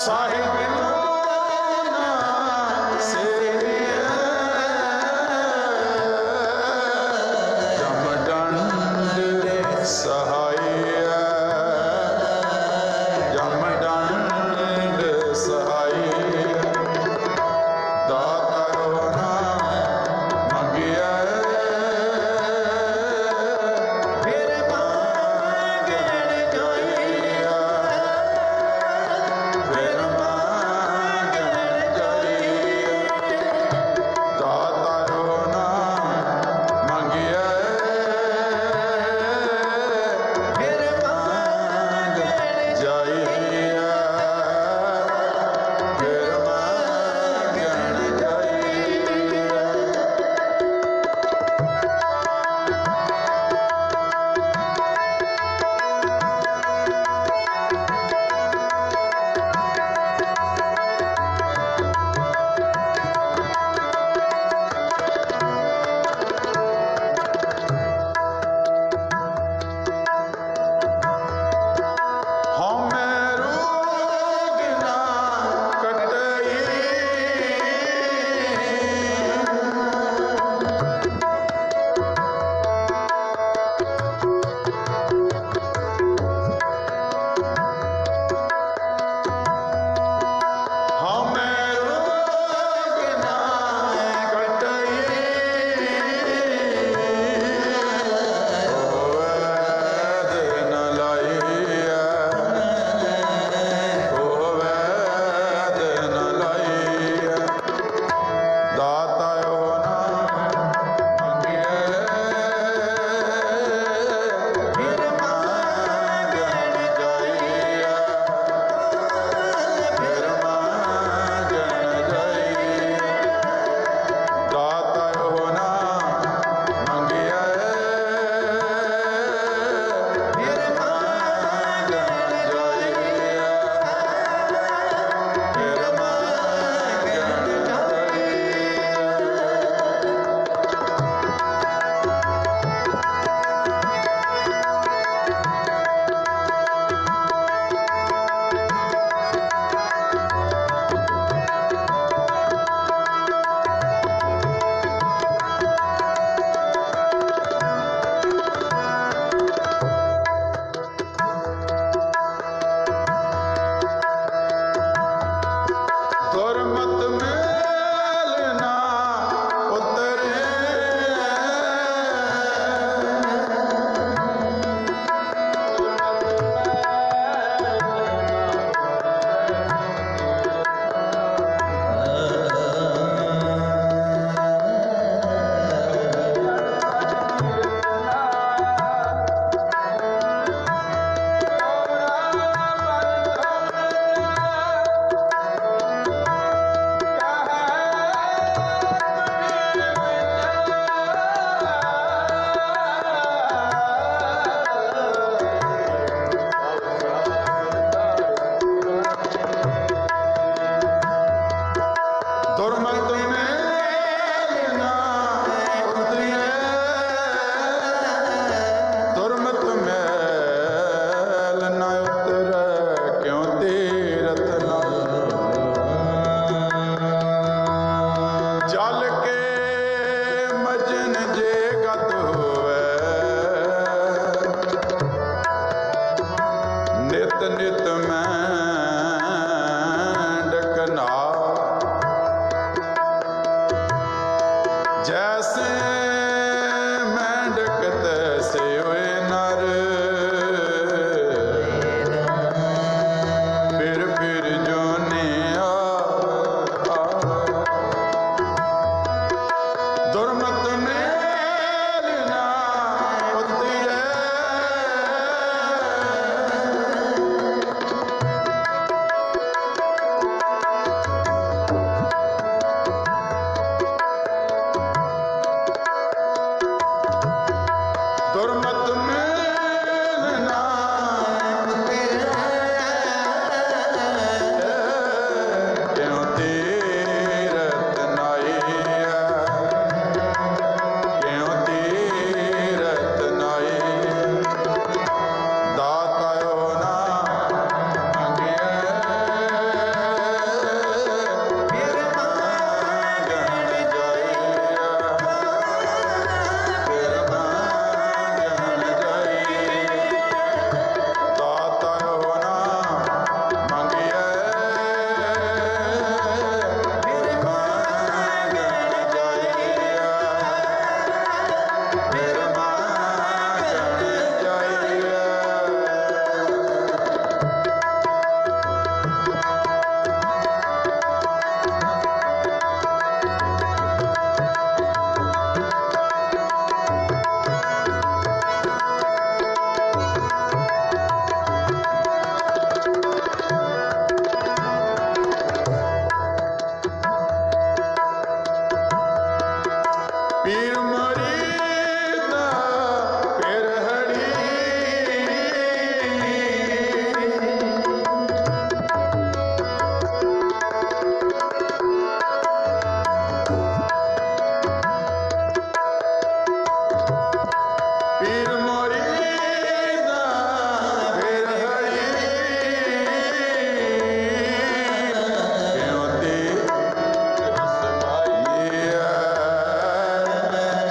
ਸਾਹਿਬ ਨਿਤ ਮੈਂ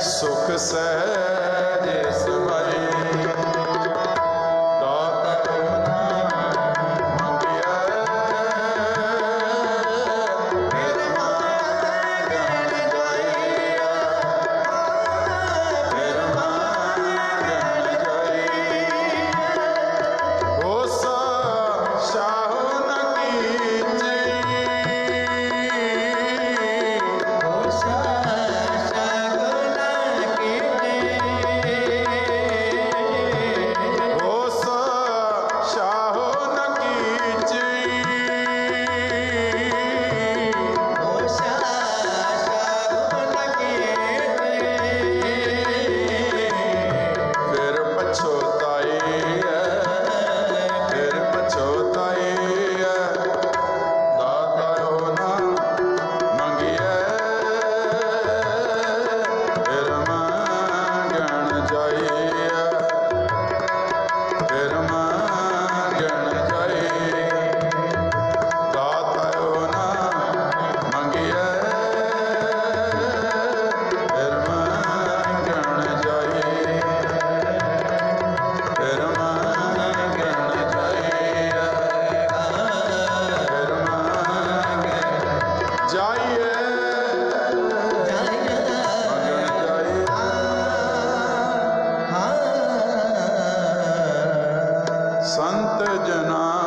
ਸੁਖ ਸਹਿ ਸੰਤ ਜਨਾ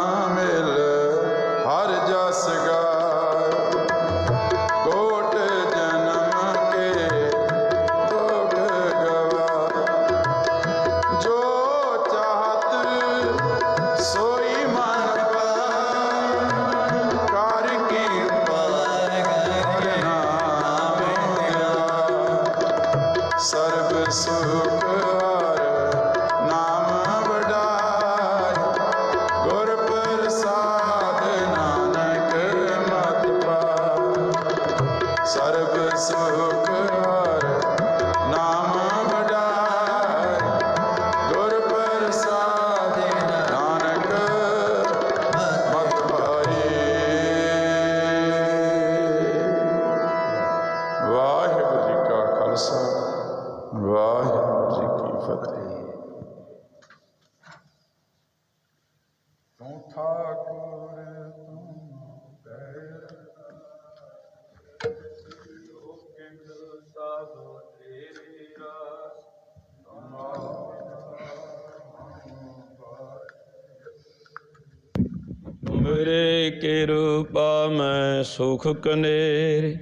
ਮੇਰੇ ਕਿਰਪਾ, ਮੈਂ ਸੁਖ ਕਨੇਰ।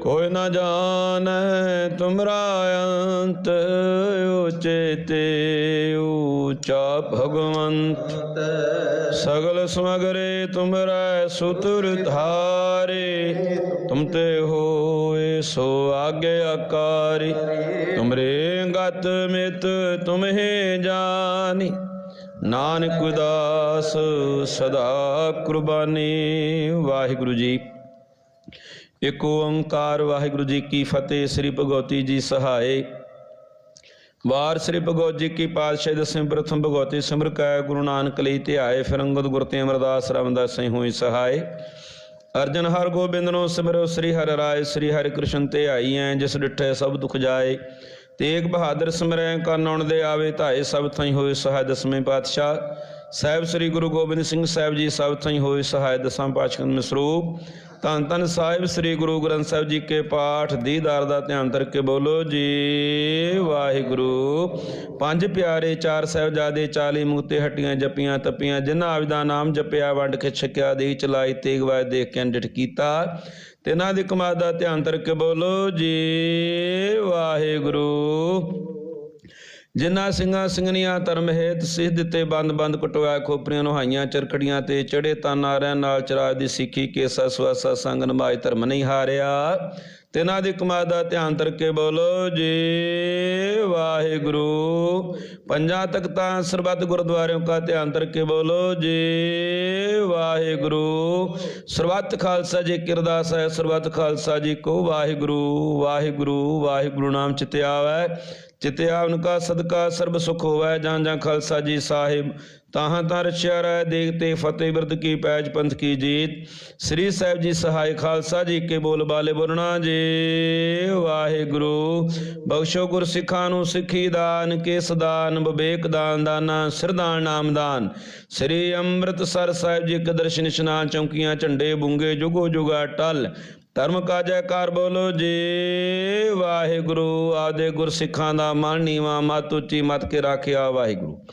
ਕੋਈ ਨਾ ਜਾਣੈ ਤੁਮਰਾ ਅੰਤ ਉਚੇਤੇ ਊਚਾ ਭਗਵੰਤ। ਸਗਲ ਸਮਗਰੇ ਤੁਮਰਾ ਸੁਤੁਰ ਧਾਰੇ, ਤੁਮ ਤੇ ਹੋਏ ਸੋ ਆਗੇ ਆਕਾਰੀ ਤੁਮਰੇ ਗਤ ਮਿਤ ਤੁਮਹੇ ਜਾਣੀ। ਨਾਨਕ ਉਦਾਸ ਸਦਾ ਕੁਰਬਾਨੀ। ਵਾਹਿਗੁਰੂ ਜੀ, ਇਕ ਓੰਕਾਰ ਵਾਹਿਗੁਰੂ ਜੀ ਕੀ ਫਤਿਹ। ਸ੍ਰੀ ਭਗਵਤੀ ਜੀ ਸਹਾਏ। ਵਾਰ ਸ੍ਰੀ ਭਗਵਤ ਜੀ ਕੀ ਪਾਤਸ਼ਾਹ ਦਸਵੇਂ ਪ੍ਰਥਮ ਭਗਵਤੀ ਸਿਮਰ ਕੈ, ਗੁਰੂ ਨਾਨਕ ਲਈ ਧਿਆਏ ਫਿਰ ਅੰਗਦ ਗੁਰ ਤੇ ਅਮਰਦਾਸ ਰਾਮਦਾਸ ਸਹਿ ਹੋਈ ਸਹਾਏ। ਅਰਜਨ ਹਰ ਗੋਬਿੰਦ ਨੂੰ ਸਿਮਰੋ, ਸ੍ਰੀ ਹਰਿ ਰਾਏ, ਸ੍ਰੀ ਹਰਿ ਕ੍ਰਿਸ਼ਨ ਤੇ ਆਈ ਐ, ਜਿਸ ਡਿਠੇ ਸਭ ਦੁਖ ਜਾਏ। ਤੇਗ ਬਹਾਦਰ ਸਿਮਰੈ ਕਾਨਣ ਦੇ ਆਵੇ ਧਾਏ ਸਭ ਥਾਈ ਹੋਏ ਸਹਾਇ ਦਸਵੇਂ ਪਾਤਸ਼ਾਹ। ਸਾਹਿਬ ਸ੍ਰੀ ਗੁਰੂ ਗੋਬਿੰਦ ਸਿੰਘ ਸਾਹਿਬ ਜੀ ਸਭ ਥਾਈ ਹੋਏ ਸਹਾਇ ਦਸਾਂ ਪਾਤਸ਼ਾਹ ਮਸਰੂਪ ਧੰਨ ਧੰਨ ਸਾਹਿਬ ਸ੍ਰੀ ਗੁਰੂ ਗ੍ਰੰਥ ਸਾਹਿਬ ਜੀ ਕੇ ਪਾਠ, ਦੀਦਾਰ ਦਾ ਧਿਆਨ ਧਰ ਕੇ ਬੋਲੋ ਜੀ ਵਾਹਿਗੁਰੂ। ਪੰਜ ਪਿਆਰੇ ਚਾਰ ਸਾਹਿਬਜ਼ਾਦੇ 40 ਮੂਤੇ ਹੱਟੀਆਂ ਜਪੀਆਂ ਤਪੀਆਂ, ਜਿਨ੍ਹਾਂ ਆਪ ਦਾ ਨਾਮ ਜਪਿਆ, ਵੰਡ ਕੇ ਛਕਿਆ ਦੇ ਚਲਾਈ, ਤੇਗ ਵਾਜ ਦੇਖ ਕੇ ਅੰਡਿਟ ਕੀਤਾ। ਤਿਨਾਂ ਦੀ ਕਮਾਦ ਦਾ ਧਿਆਨ ਧਰ ਬੋਲੋ ਜੀ ਵਾਹਿਗੁਰੂ। ਜਿਨ੍ਹਾਂ ਸਿੰਘਾਂ ਸਿੰਘਣੀਆਂ ਧਰਮ ਹੇਤ ਸਿੱਧ ਦਿੱਤੇ ਬੰਦ ਬੰਦ ਕਟਵਾਇਆ ਖੋਪਰੀਆਂ, ਨੁਹਾਈਆਂ, ਚਰਖੜੀਆਂ ਤੇ ਚੜੇ ਤਾਨਾਰਿਆਂ ਨਾਲ ਚਰਾਜ ਦੀ ਸਿੱਖੀ ਕੇਸਾ ਸਵਾਸਾ ਸੰਗ ਨਮਾਜ ਧਰਮ ਨਹੀਂ ਹਾਰਿਆ। ਤਿਨਾਂ ਦੀ ਕਮਾਦ ਦਾ ਧਿਆਨ ਕਰਕੇ ਬੋਲੋ ਜੀ ਵਾਹਿਗੁਰੂ। ਪੰਜਾਂ ਤਖਤਾਂ ਸਰਬੱਤ ਗੁਰਦੁਆਰਿਆਂ ਦਾ ਧਿਆਨ ਧਰ ਕੇ ਬੋਲੋ ਜੀ ਵਾਹਿਗੁਰੂ। ਸਰਬੱਤ ਖਾਲਸਾ ਜੀ ਕਿਰਦਾਸ ਹੈ, ਸਰਬੱਤ ਖਾਲਸਾ ਜੀ ਕੋ ਵਾਹਿਗੁਰੂ। ਵਾਹਿਗੁਰੂ ਵਾਹਿਗੁਰੂ ਨਾਮ ਚਿਤਿ ਆਵੈ। ਚਿਤਿ ਆਵਨ ਕਾ ਸਦਕਾ ਸਰਬ ਸੁਖ ਹੋਵੇ, ਜਾਂ ਜਾਂ ਖਾਲਸਾ ਜੀ ਸਾਹਿਬ ਤਾਹਾਂ ਤਾਂ ਰਚਿਆ ਰਹਿ ਦੇਖ ਤੇ ਫਤਿਹ ਬਿਰਦ ਕੀ ਪੈਜ ਪੰਥ ਕੀ ਜੀਤ। ਸ੍ਰੀ ਸਾਹਿਬ ਜੀ ਸਹਾਇ ਖਾਲਸਾ ਜੀ ਕੇ ਬੋਲ ਬਾਲੇ ਬੋਲਣਾ ਜੀ, ਵਾਹਿਗੁਰੂ। ਬਖਸ਼ੋ ਗੁਰ ਸਿੱਖਾਂ ਨੂੰ ਸਿੱਖੀ ਦਾਨ, ਕੇਸ ਦਾਨ, ਵਿਵੇਕ ਦਾਨ, ਦਾਨਾ, ਸਿਰਦਾਨ ਨਾਮਦਾਨ ਸ੍ਰੀ ਅੰਮ੍ਰਿਤਸਰ ਸਾਹਿਬ ਜੀ ਕੇ ਦਰਸ਼ਨ ਇਸ਼ਨਾਨ ਚੌਂਕੀਆਂ, ਝੰਡੇ ਬੁੰਗੇ, ਜੁਗੋ ਜੁਗਾ ਟਲ। ਧਰਮ ਕਾ ਜੈਕਾਰ ਬੋਲੋ ਜੀ, ਵਾਹਿਗੁਰੂ। ਆਦੇ ਗੁਰ ਸਿੱਖਾਂ ਦਾ ਮਨ ਨੀਵਾ, ਮਤ ਉੱਚੀ ਮਤ ਕੇ ਰਾਖਿਆ ਵਾਹਿਗੁਰੂ।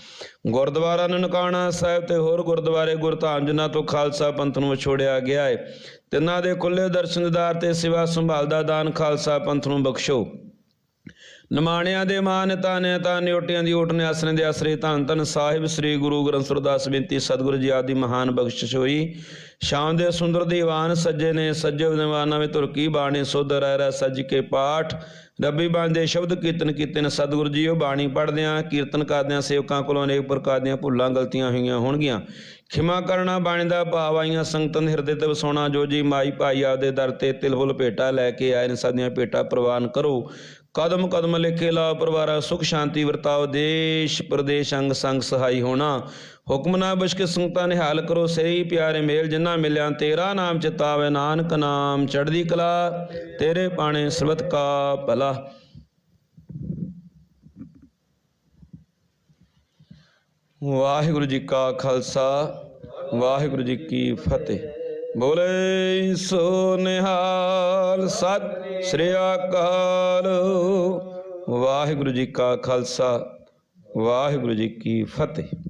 ਗੁਰਦੁਆਰਾ ਨਨਕਾਣਾ ਸਾਹਿਬ ਤੇ ਹੋਰ ਗੁਰਦੁਆਰੇ ਗੁਰਧਾਮ ਜਿਨ੍ਹਾਂ ਤੋਂ ਖਾਲਸਾ ਪੰਥ ਨੂੰ ਵਿਛੋੜਿਆ ਗਿਆ ਹੈ। ਤਿੰਨਾਂ ਦੇ ਖੁੱਲੇ ਦਰਸ਼ਨਦਾਰ ਤੇ ਸਿਵਾ ਸੰਭਾਲ ਦਾ ਦਾਨ ਖਾਲਸਾ ਪੰਥ ਨੂੰ ਬਖਸ਼ੋ। ਨਿਮਾਣਿਆਂ ਦੇ ਮਾਨਤਾ ਨੇ ਤਾਂ ਨਿਉਟਿਆਂ ਦੀ ਓਟ ਨੇ ਆਸਰੇ ਦੇ ਆਸਰੇ ਧੰਨ ਧੰਨ ਸਾਹਿਬ ਸ੍ਰੀ ਗੁਰੂ ਗ੍ਰੰਥ ਸਾਹਿਬ ਦਾਸ ਬੇਨਤੀ ਸਤਿਗੁਰੂ ਜੀ ਆਦੀ ਮਹਾਨ ਬਖਸ਼ਿਸ਼ ਹੋਈ। ਸ਼ਾਮ ਦੇ ਸੁੰਦਰ ਦੀਵਾਨ ਸੱਜੇ ਨੇ, ਸੱਜੇ ਦੀਵਾਨਾਂ ਵਿੱਚ ਤੁਰਕੀ ਬਾਣੀ ਸੁਧ ਰਹਿ ਰਹਿ, ਸੱਜ ਕੇ ਪਾਠ। ਰੱਬੀ ਬਾਣੀ ਦੇ ਸ਼ਬਦ ਕੀਰਤਨ ਕੀਤੇ ਨੇ ਸਤਿਗੁਰੂ ਜੀ, ਉਹ ਬਾਣੀ ਪੜ੍ਹਦਿਆਂ ਕੀਰਤਨ ਕਰਦਿਆਂ ਸੇਵਕਾਂ ਕੋਲੋਂ ਅਨੇਕ ਪ੍ਰਕਾਰ ਦੀਆਂ ਭੁੱਲਾਂ ਗਲਤੀਆਂ ਹੋਈਆਂ ਹੋਣਗੀਆਂ। ਖਿਮਾ ਕਰਨਾ ਬਾਣੀ ਦਾ ਭਾਵ ਆਈਆਂ ਸੰਗਤਾਂ ਦੇ ਹਿਰਦੇ ਤੇ ਵਸਾਉਣਾ, ਜੋ ਜੀ ਮਾਈ ਭਾਈ ਆਪਦੇ ਦਰ ਤੇ ਤਿਲ ਫੁੱਲ ਭੇਟਾ ਲੈ ਕੇ ਆਏ ਨੇ ਸਾਡੀਆਂ ਭੇਟਾ ਪ੍ਰਵਾਨ ਕਰੋ। ਕਦਮ ਕਦਮ ਲਿਖੇ ਲਾ ਪਰਵਾਰਾ, ਸੁਖ ਸ਼ਾਂਤੀ ਵਰਤਾਓ, ਦੇਸ਼ ਪ੍ਰਦੇਸ਼ ਅੰਗ ਸੰਗ ਸਹਾਈ ਹੋਣਾ। ਹੁਕਮ ਨਾ ਬਸ਼ਕ ਸੰਗਤਾਂ ਨਿਹਾਲ ਕਰੋ ਸਹੀ ਪਿਆਰੇ ਮੇਲ ਜਿਨ੍ਹਾਂ ਮਿਲਿਆ ਤੇਰਾ ਨਾਮ ਚਿਤਾਵੇ ਨਾਨਕ ਨਾਮ। ਚੜ੍ਹਦੀ ਕਲਾ, ਤੇਰੇ ਪਾਣੇ ਸਰਬਤ ਕਾ ਭਲਾ। ਵਾਹਿਗੁਰੂ ਜੀ ਕਾ ਖਾਲਸਾ, ਵਾਹਿਗੁਰੂ ਜੀ ਕੀ ਫਤਿਹ। ਬੋਲੇ ਸੋ ਨਿਹਾਲ ਸਤਿ ਸ੍ਰੀ ਅਕਾਲ। ਵਾਹਿਗੁਰੂ ਜੀ ਕਾ ਖਾਲਸਾ, ਵਾਹਿਗੁਰੂ ਜੀ ਕੀ ਫਤਿਹ।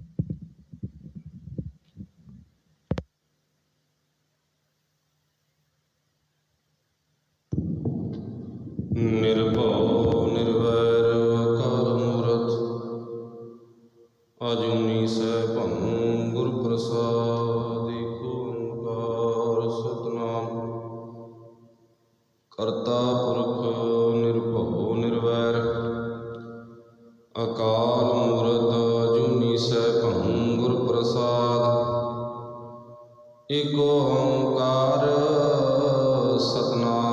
ਏਕ ਓੰਕਾਰ ਸਤਨਾਮ।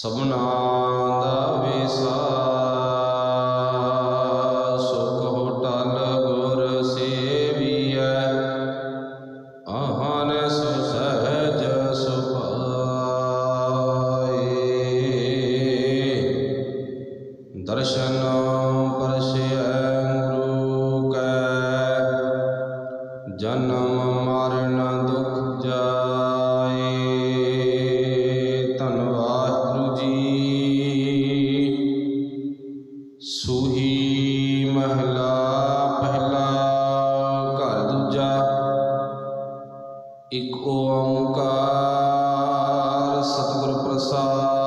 ਸਭਨਾ ਸਤਿਗੁਰ ਪ੍ਰਸਾਦ।